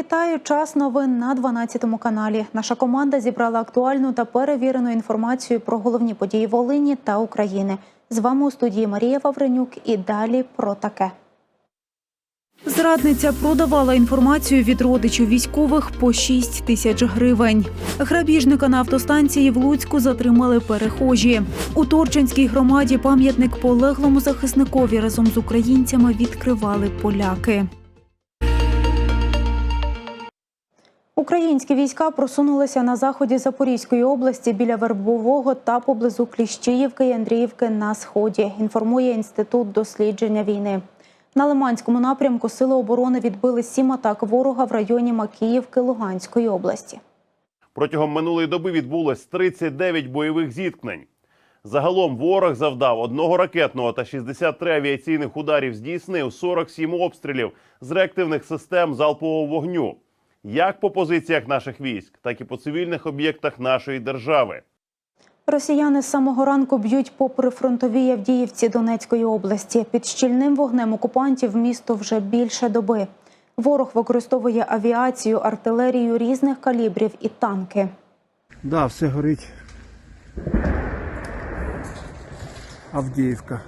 Вітаю! Час новин на 12 каналі. Наша команда зібрала актуальну та перевірену інформацію про головні події Волині та України. З вами у студії Марія Вавренюк і далі про таке. Зрадниця продавала інформацію від родичів військових по 6 тисяч гривень. Грабіжника на автостанції в Луцьку затримали перехожі. У Торчинській громаді пам'ятник полеглому захисникові разом з українцями відкривали поляки. Українські війська просунулися на заході Запорізької області біля Вербового та поблизу Кліщіївки і Андріївки на сході. Інформує інститут дослідження війни. На Лиманському напрямку сили оборони відбили сім атак ворога в районі Макіївки Луганської області. Протягом минулої доби відбулось 39 бойових зіткнень. Загалом ворог завдав одного ракетного та 63 авіаційних ударів, здійснив 47 обстрілів з реактивних систем залпового вогню, як по позиціях наших військ, так і по цивільних об'єктах нашої держави. Росіяни з самого ранку б'ють по прифронтовій Авдіївці Донецької області. Під щільним вогнем окупантів місто вже більше доби. Ворог використовує авіацію, артилерію різних калібрів і танки. Да, все горить. Авдіївка.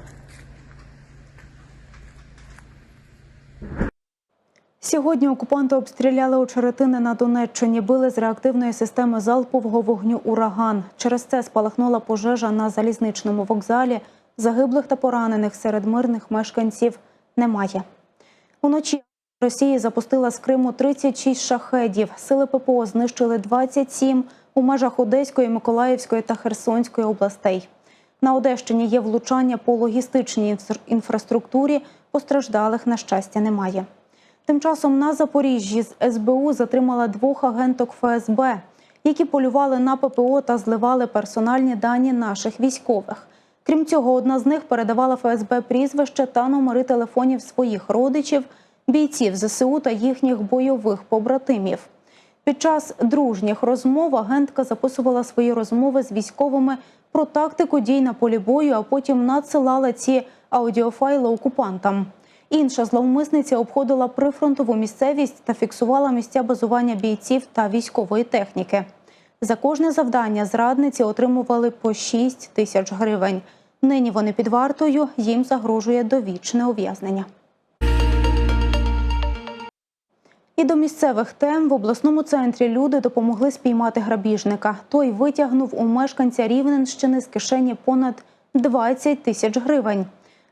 Сьогодні окупанти обстріляли очеретини на Донеччині, били з реактивної системи залпового вогню ураган. Через це спалахнула пожежа на залізничному вокзалі. Загиблих та поранених серед мирних мешканців немає. Уночі Росії запустила з Криму 36 шахедів. Сили ППО знищили 27 у межах Одеської, Миколаївської та Херсонської областей. На Одещині є влучання по логістичній інфраструктурі. Постраждалих, на щастя, немає. Тим часом на Запоріжжі з СБУ затримала двох агенток ФСБ, які полювали на ППО та зливали персональні дані наших військових. Крім цього, одна з них передавала ФСБ прізвище та номери телефонів своїх родичів, бійців ЗСУ та їхніх бойових побратимів. Під час дружніх розмов агентка записувала свої розмови з військовими про тактику дій на полі бою, а потім надсилала ці аудіофайли окупантам. Інша зловмисниця обходила прифронтову місцевість та фіксувала місця базування бійців та військової техніки. За кожне завдання зрадниці отримували по 6 тисяч гривень. Нині вони під вартою, їм загрожує довічне ув'язнення. І до місцевих тем в обласному центрі люди допомогли спіймати грабіжника. Той витягнув у мешканця Рівненщини з кишені понад 20 тисяч гривень.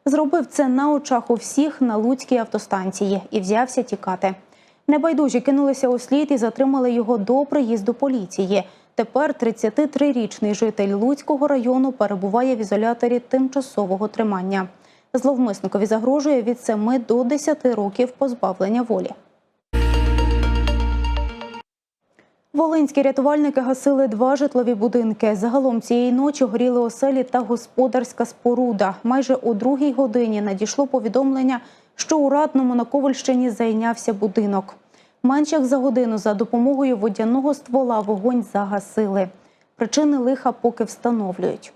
Зробив це на очах у всіх на Луцькій автостанції і взявся тікати. Небайдужі кинулися у слід і затримали його до приїзду поліції. Тепер 33-річний житель Луцького району перебуває в ізоляторі тимчасового тримання. Зловмисникові загрожує від 7 до 10 років позбавлення волі. Волинські рятувальники гасили два житлові будинки. Загалом цієї ночі горіли оселі та господарська споруда. Майже о другій годині надійшло повідомлення, що у Ратному на Ковальщині зайнявся будинок. Менш як за годину за допомогою водяного ствола вогонь загасили. Причини лиха поки встановлюють.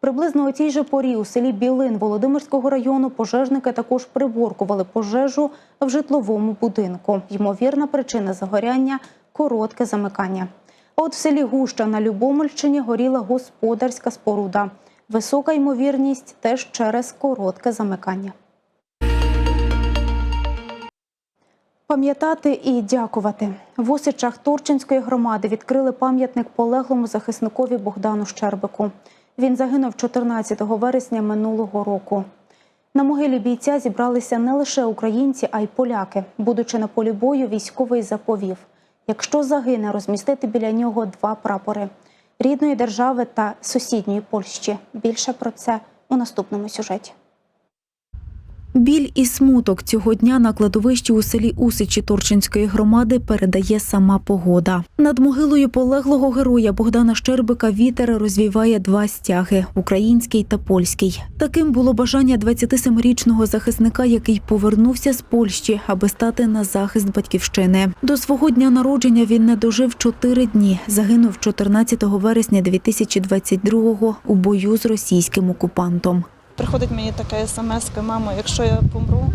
Приблизно о цій же порі у селі Білин Володимирського району пожежники також приборкували пожежу в житловому будинку. Ймовірна причина загоряння коротке замикання. А от в селі Гуща на Любомельщині горіла господарська споруда. Висока ймовірність теж через коротке замикання. Пам'ятати і дякувати. В Осичах Торчинської громади відкрили пам'ятник полеглому захисникові Богдану Щербику. Він загинув 14 вересня минулого року. На могилі бійця зібралися не лише українці, а й поляки. Будучи на полі бою, військовий заповів: якщо загине, розмістити біля нього два прапори рідної держави та сусідньої Польщі. Більше про це у наступному сюжеті. Біль і смуток цього дня на кладовищі у селі Усичі Торчинської громади передає сама погода. Над могилою полеглого героя Богдана Щербика вітер розвіває два стяги український та польський. Таким було бажання 27-річного захисника, який повернувся з Польщі, аби стати на захист батьківщини. До свого дня народження він не дожив чотири дні. Загинув 14 вересня 2022-го у бою з російським окупантом. Приходить мені така смс, мамо, якщо я помру,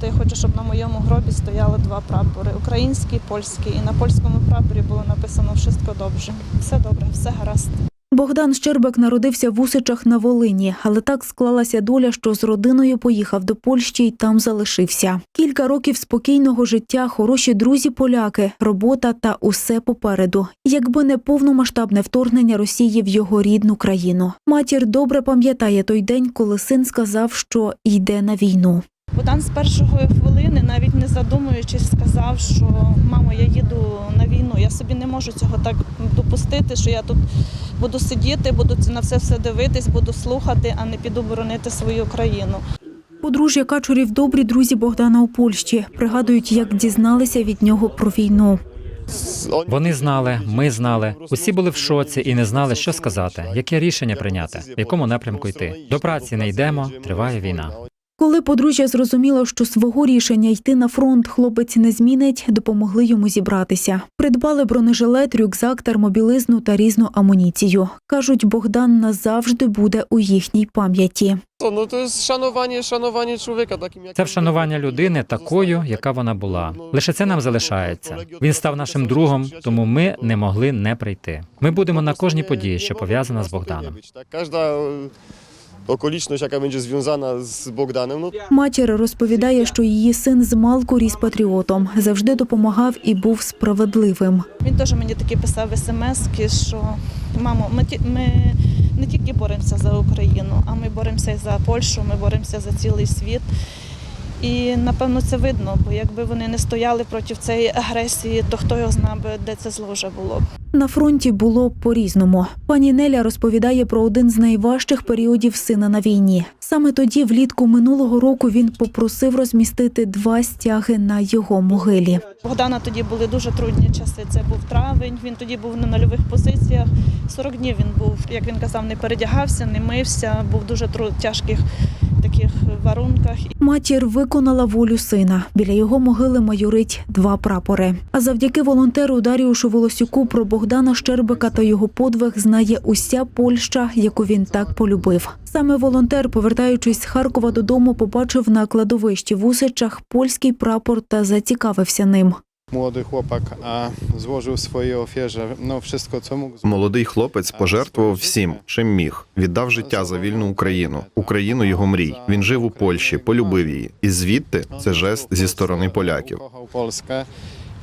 то я хочу, щоб на моєму гробі стояли два прапори: український, польський. І на польському прапорі було написано «Все добре. Все добре, все гаразд. Богдан Щербик народився в Усичах на Волині, але так склалася доля, що з родиною поїхав до Польщі і там залишився. Кілька років спокійного життя, хороші друзі-поляки, робота та усе попереду. Якби не повномасштабне вторгнення Росії в його рідну країну. Матір добре пам'ятає той день, коли син сказав, що йде на війну. Богдан з першої хвилини, навіть не задумуючись, сказав, що мамо, я їду на війну. Я собі не можу цього так допустити, що я тут буду сидіти, буду на це все дивитись, буду слухати, а не піду боронити свою країну. Подружжя Качурів добрі друзі Богдана у Польщі. Пригадують, як дізналися від нього про війну. Вони знали, ми знали. Усі були в шоці і не знали, що сказати, яке рішення прийняти, в якому напрямку йти. До праці не йдемо, триває війна. Коли подружжя зрозуміло, що свого рішення йти на фронт хлопець не змінить, допомогли йому зібратися. Придбали бронежилет, рюкзак, термобілизну та різну амуніцію. Кажуть, Богдан назавжди буде у їхній пам'яті. To jest szanowanie, szanowanie człowieka takim jak Це вшанування людини такою, яка вона була. Лише це нам залишається. Він став нашим другом, тому ми не могли не прийти. Ми будемо на кожній події, що пов'язана з Богданом. Okoliczność, jaka będzie związana z Bogdanem, no Матір розповідає, що її син з малку ріс патріотом, завжди допомагав і був справедливим. Він теж мені такі писав смски, що мамо, ми, ті- ми не тільки боремося за Україну, а ми боремося і за Польщу, ми боремося за цілий світ. І напевно це видно, бо якби вони не стояли проти цієї агресії, то хто його знає, би, де це зло вже було. б. На фронті було по-різному. Пані Неля розповідає про один з найважчих періодів сина на війні. Саме тоді, влітку минулого року, він попросив розмістити два стяги на його могилі. Богдана тоді були дуже трудні часи. Це був травень. Він тоді був на нульових позиціях. 40 днів він був, як він казав, не передягався, не мився, був дуже тяжких таких варунках. Матір виконала волю сина. Біля його могили майорить два прапори. А завдяки волонтеру Даріушу Волосюку про Богдана Щербика та його подвиг знає уся Польща, яку він так полюбив. Саме волонтер, повертаючись з Харкова додому, побачив на кладовищі в Усичах польський прапор та зацікавився ним. Młody chłopak, a złożył swojej ofierze no, wszystko, co mógł. Молодий хлопець пожертвував всім, чим міг. Віддав життя за вільну Україну, Україну його мрій. Він жив у Польщі, полюбив її. І звідти це жест зі сторони поляків. Polskę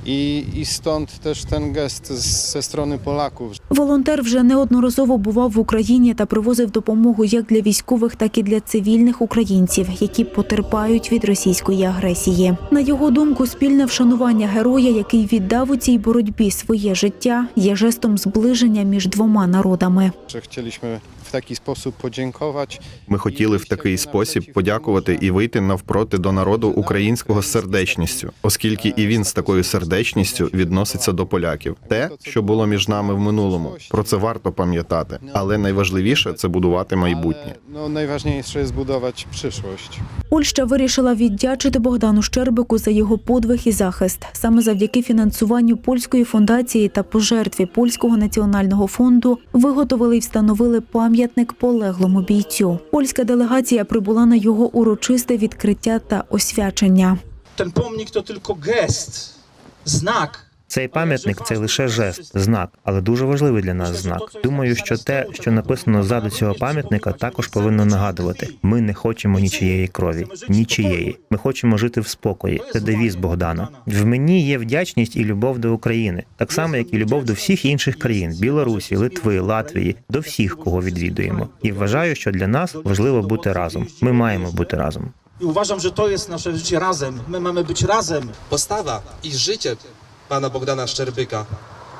i, i stąd też ten gest ze strony Polaków. Волонтер вже неодноразово бував в Україні та привозив допомогу як для військових, так і для цивільних українців, які потерпають від російської агресії. На його думку, спільне вшанування героя, який віддав у цій боротьбі своє життя, є жестом зближення між двома народами. Chcieliśmy w taki sposób podziękować. Ми хотіли в такий спосіб подякувати і вийти навпроти до народу українського з сердечністю, оскільки і він з такою сердечністю відноситься до поляків. Те, що було між нами в минулому, про це варто пам'ятати. Але найважливіше це будувати майбутнє. Najważniejsze jest budować przyszłość. Польща вирішила віддячити Богдану Щербику за його подвиг і захист. Саме завдяки фінансуванню польської фундації та пожертві польського національного фонду виготовили і встановили пам'ятник полеглому бійцю. Польська делегація прибула на його урочисте відкриття та освячення. Ten pomnik to tylko gest, znak. Цей пам'ятник це лише жест, знак, але дуже важливий для нас знак. Думаю, що те, що написано ззаду цього пам'ятника, також повинно нагадувати: ми не хочемо нічиєї крові, нічиєї. Ми хочемо жити в спокої. Це девіз Богдана. В мені є вдячність і любов до України, так само як і любов до всіх інших країн Білорусі, Литви, Латвії, до всіх, кого відвідуємо. І вважаю, що для нас важливо бути разом. Ми маємо бути разом. I uważam, że to jest nasze życie razem. My mamy być razem. Postawa i życie pana Bogdana Szczerbyka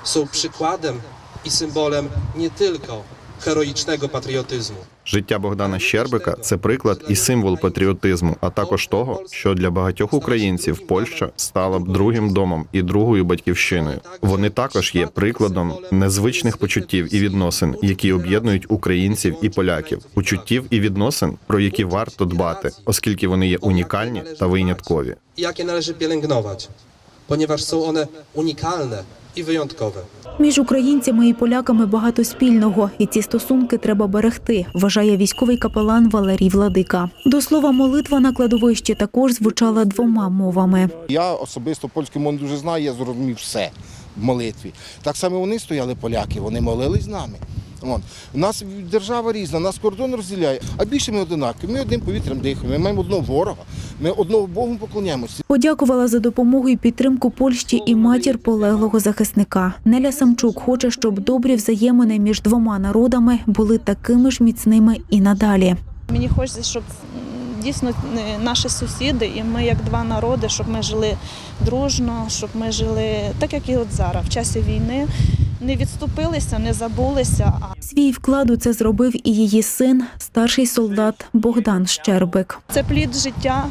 są przykładem i symbolem nie tylko heroicznego patriotyzmu. Життя Богдана Щербика це приклад і символ патріотизму, а також того, що для багатьох українців Польща стала б другим домом і другою батьківщиною. Вони також є прикладом незвичних почуттів і відносин, які об'єднують українців і поляків, почуттів і відносин, про які варто дбати, оскільки вони є унікальні та виняткові. Jakie należy pielęgnować. Ponieważ są one unikalne i wyjątkowe. Між українцями і поляками багато спільного, і ці стосунки треба берегти, вважає військовий капелан Валерій Владика. До слова, молитва на кладовищі також звучала двома мовами. Я особисто польську мову дуже знаю, я зрозумів все в молитві. Так само вони стояли поляки, вони молились з нами. Вон. У нас держава різна, нас кордон розділяє, а більше ми одинакові. Ми одним повітрям дихаємо, ми маємо одного ворога, ми одного Богу поклоняємося. Подякувала за допомогу і підтримку Польщі і матір полеглого захисника. Неля Самчук хоче, щоб добрі взаємини між двома народами були такими ж міцними і надалі. Мені хочеться, щоб дійсно е, наші сусіди і ми, як два народи, щоб ми жили дружно, щоб ми жили так, як і от зараз, в часі війни, не відступилися, не забулися. Свій вклад у це зробив і її син, старший солдат Богдан Щербик. це плід життя.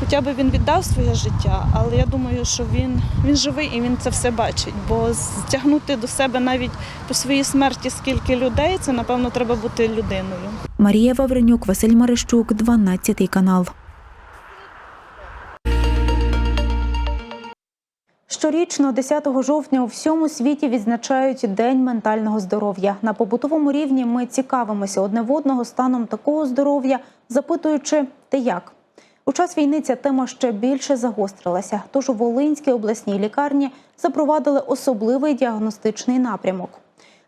Хоча б він віддав своє життя, але я думаю, що він, він живий і він це все бачить. Бо стягнути до себе навіть по своїй смерті скільки людей, це напевно треба бути людиною. Марія Вавренюк, Василь Марищук, 12 канал. Щорічно, 10 жовтня, у всьому світі відзначають День ментального здоров'я. На побутовому рівні ми цікавимося одне в одного станом такого здоров'я, запитуючи, ти як. У час війни ця тема ще більше загострилася. Тож у Волинській обласній лікарні запровадили особливий діагностичний напрямок.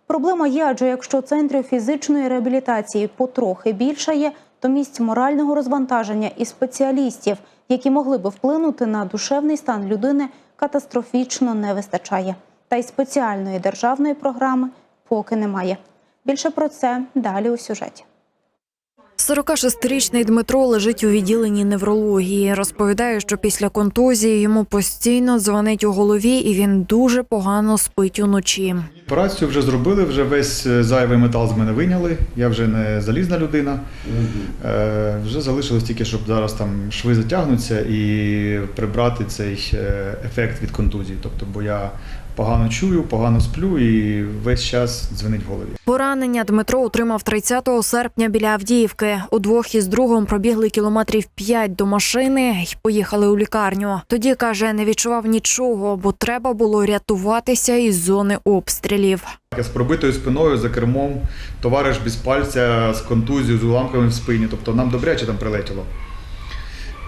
Проблема є, адже якщо центрів фізичної реабілітації потрохи більшає, то місць морального розвантаження і спеціалістів, які могли би вплинути на душевний стан людини, катастрофічно не вистачає. Та й спеціальної державної програми поки немає. Більше про це далі у сюжеті. 46-річний Дмитро лежить у відділенні неврології. Розповідає, що після контузії йому постійно дзвонить у голові, і він дуже погано спить уночі. Операцію вже зробили, вже весь е, зайвий метал з мене виняли. Я вже не залізна людина. Е, вже залишилось тільки, щоб зараз там шви затягнуться і прибрати цей е, ефект від контузії. Тобто, бо я погано чую, погано сплю і весь час дзвенить в голові. Поранення Дмитро отримав 30 серпня біля Авдіївки. Удвох із другом пробігли кілометрів 5 до машини і поїхали у лікарню. Тоді каже, не відчував нічого, бо треба було рятуватися із зони обстрілів. З пробитою спиною за кермом, товариш без пальця з контузією, з уламками в спині. Тобто нам добряче там прилетіло.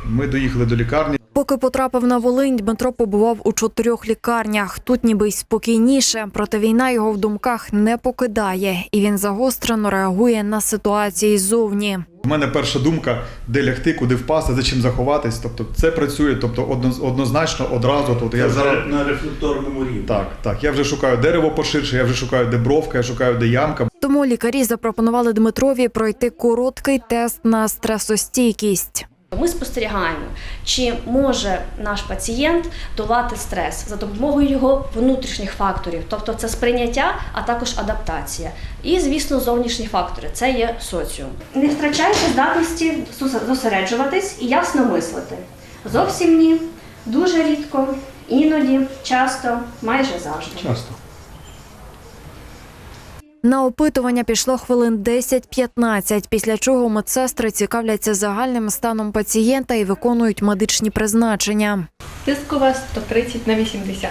Ми доїхали до лікарні. Поки потрапив на Волинь, Дмитро побував у чотирьох лікарнях. Тут ніби й спокійніше, проте війна його в думках не покидає, і він загострено реагує на ситуації ззовні. У мене перша думка, де лягти, куди впасти, за чим заховатись. Тобто це працює, тобто одно- однозначно одразу. Тобто я зараз на рефлекторному рівні. так, так. Я вже шукаю дерево поширше, я вже шукаю де бровка, я шукаю де ямка. Тому лікарі запропонували Дмитрові пройти короткий тест на стресостійкість. Ми спостерігаємо, чи може наш пацієнт долати стрес за допомогою його внутрішніх факторів, тобто це сприйняття, а також адаптація. І, звісно, зовнішні фактори це є соціум. Не втрачайте здатності зосереджуватись і ясно мислити. Зовсім ні, дуже рідко, іноді, часто, майже завжди. Часто. На опитування пішло хвилин 10-15, після чого медсестри цікавляться загальним станом пацієнта і виконують медичні призначення. Тиск у вас 130 на 80.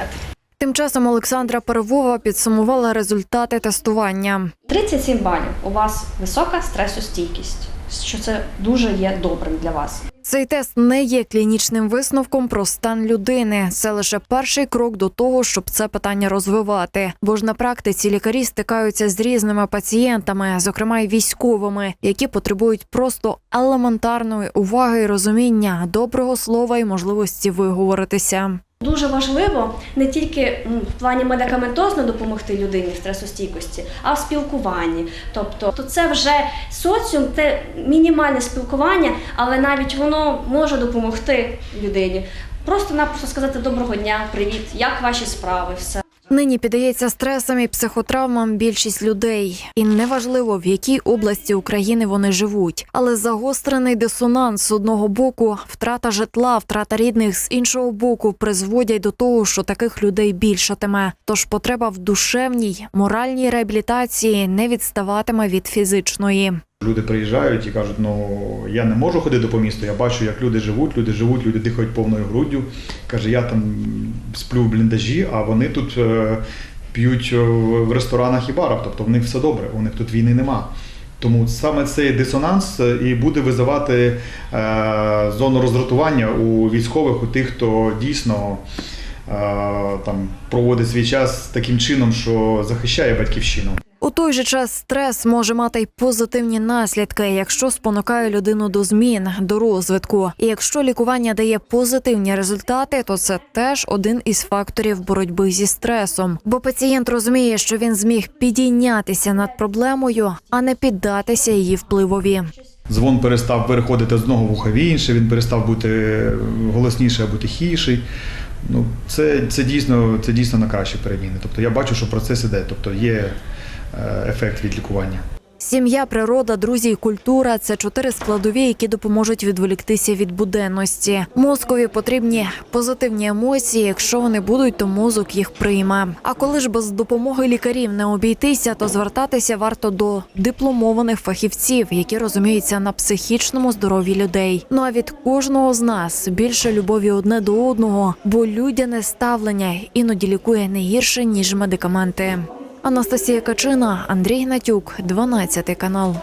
Тим часом Олександра Перевова підсумувала результати тестування. 37 балів. У вас висока стресостійкість, що це дуже є добрим для вас. Цей тест не є клінічним висновком про стан людини. Це лише перший крок до того, щоб це питання розвивати. Бо ж на практиці лікарі стикаються з різними пацієнтами, зокрема й військовими, які потребують просто елементарної уваги і розуміння, доброго слова і можливості виговоритися. Дуже важливо не тільки в плані медикаментозно допомогти людині в стресостійкості, а в спілкуванні. Тобто, то це вже соціум, це мінімальне спілкування, але навіть воно може допомогти людині. Просто-напросто сказати доброго дня, привіт, як ваші справи, все. Нині піддається стресам і психотравмам більшість людей, і неважливо в якій області України вони живуть. Але загострений дисонанс з одного боку, втрата житла, втрата рідних з іншого боку призводять до того, що таких людей більшатиме. Тож потреба в душевній, моральній реабілітації не відставатиме від фізичної. Люди приїжджають і кажуть, ну я не можу ходити по місту, я бачу, як люди живуть, люди живуть, люди дихають повною груддю. Каже, я там сплю в бліндажі, а вони тут е, п'ють е, в ресторанах і барах, тобто в них все добре, у них тут війни нема. Тому саме цей дисонанс е, і буде визивати зону роздратування у військових, у тих, хто дійсно там проводить свій час таким чином, що захищає батьківщину. У той же час стрес може мати й позитивні наслідки, якщо спонукає людину до змін, до розвитку. І якщо лікування дає позитивні результати, то це теж один із факторів боротьби зі стресом. Бо пацієнт розуміє, що він зміг підійнятися над проблемою, а не піддатися її впливові. Дзвон перестав переходити з одного вуха в інше, він перестав бути голосніший або тихіший. Ну, це, це, дійсно, це дійсно на кращі переміни. Тобто я бачу, що процес іде, тобто є е, ефект від лікування. Сім'я, природа, друзі і культура це чотири складові, які допоможуть відволіктися від буденності. Мозкові потрібні позитивні емоції. Якщо вони будуть, то мозок їх прийме. А коли ж без допомоги лікарів не обійтися, то звертатися варто до дипломованих фахівців, які розуміються на психічному здоров'ї людей. Ну а від кожного з нас більше любові одне до одного, бо людяне ставлення іноді лікує не гірше ніж медикаменти. Анастасія Качина, Андрій Гнатюк, 12 канал.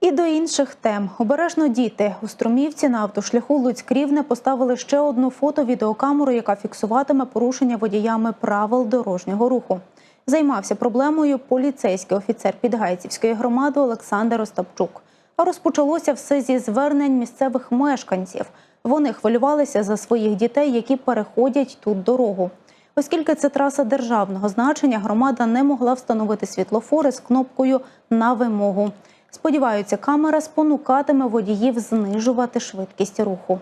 І до інших тем. Обережно діти. У Струмівці на автошляху Луцьк-Рівне поставили ще одну фото-відеокамеру, яка фіксуватиме порушення водіями правил дорожнього руху. Займався проблемою поліцейський офіцер Підгайцівської громади Олександр Остапчук. А розпочалося все зі звернень місцевих мешканців. Вони хвилювалися за своїх дітей, які переходять тут дорогу. Оскільки це траса державного значення, громада не могла встановити світлофори з кнопкою на вимогу. Сподіваються, камера спонукатиме водіїв знижувати швидкість руху.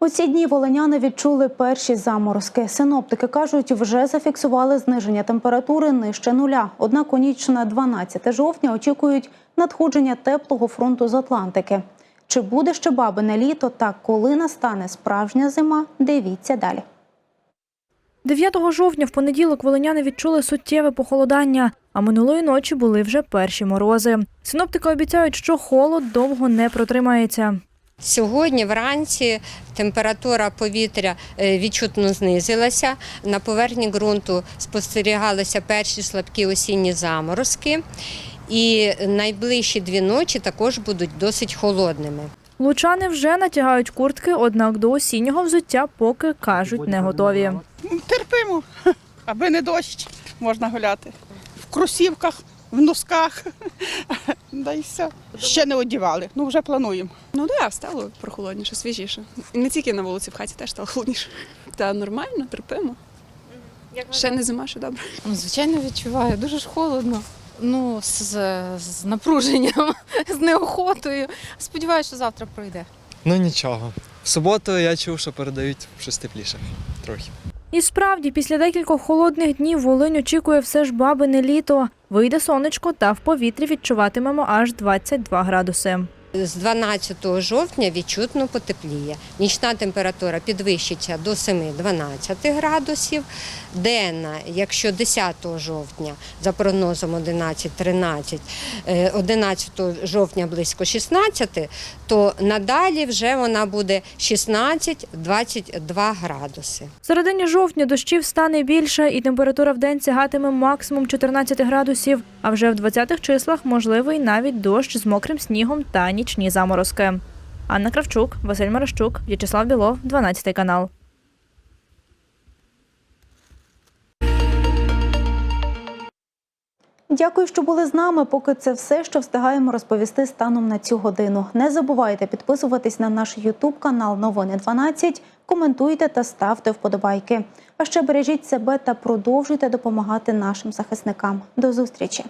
У ці дні волиняни відчули перші заморозки. Синоптики кажуть, вже зафіксували зниження температури нижче нуля. Однак у ніч на 12 жовтня очікують надходження теплого фронту з Атлантики. Чи буде ще бабине літо та коли настане справжня зима? Дивіться далі. 9 жовтня в понеділок волиняни відчули суттєве похолодання, а минулої ночі були вже перші морози. Синоптики обіцяють, що холод довго не протримається. Сьогодні вранці температура повітря е, відчутно знизилася. На поверхні ґрунту спостерігалися перші слабкі осінні заморозки. І найближчі дві ночі також будуть досить холодними. Лучани вже натягають куртки, однак до осіннього взуття поки кажуть не готові. Терпимо, аби не дощ, можна гуляти. В кросівках, в носках. Да і все. Ще не одягали, ну вже плануємо. Ну так, да, стало прохолодніше, свіжіше. І не тільки на вулиці, в хаті теж стало холодніше. Та нормально, терпимо. Ще не зима, ще добре. Ну, Звичайно, відчуваю. Дуже ж холодно. Ну, з, з напруженням, з неохотою. Сподіваюся, що завтра пройде. Ну нічого. В суботу я чув, що передають щось тепліше трохи. І справді, після декількох холодних днів Волинь очікує все ж бабине літо. Вийде сонечко та в повітрі відчуватимемо аж 22 градуси. З 12 жовтня відчутно потепліє. Нічна температура підвищиться до 7-12 градусів. Денна, якщо 10 жовтня, за прогнозом 11-13, е, 11 жовтня близько 16, то надалі вже вона буде 16-22 градуси. В середині жовтня дощів стане більше, і температура в день сягатиме максимум 14 градусів. А вже в 20-х числах можливий навіть дощ з мокрим снігом та нічні заморозки. Анна Кравчук, Василь Марощук, В'ячеслав Білов, 12 канал. Дякую, що були з нами. Поки це все, що встигаємо розповісти станом на цю годину. Не забувайте підписуватись на наш Ютуб канал Новини 12, коментуйте та ставте вподобайки. А ще бережіть себе та продовжуйте допомагати нашим захисникам. До зустрічі!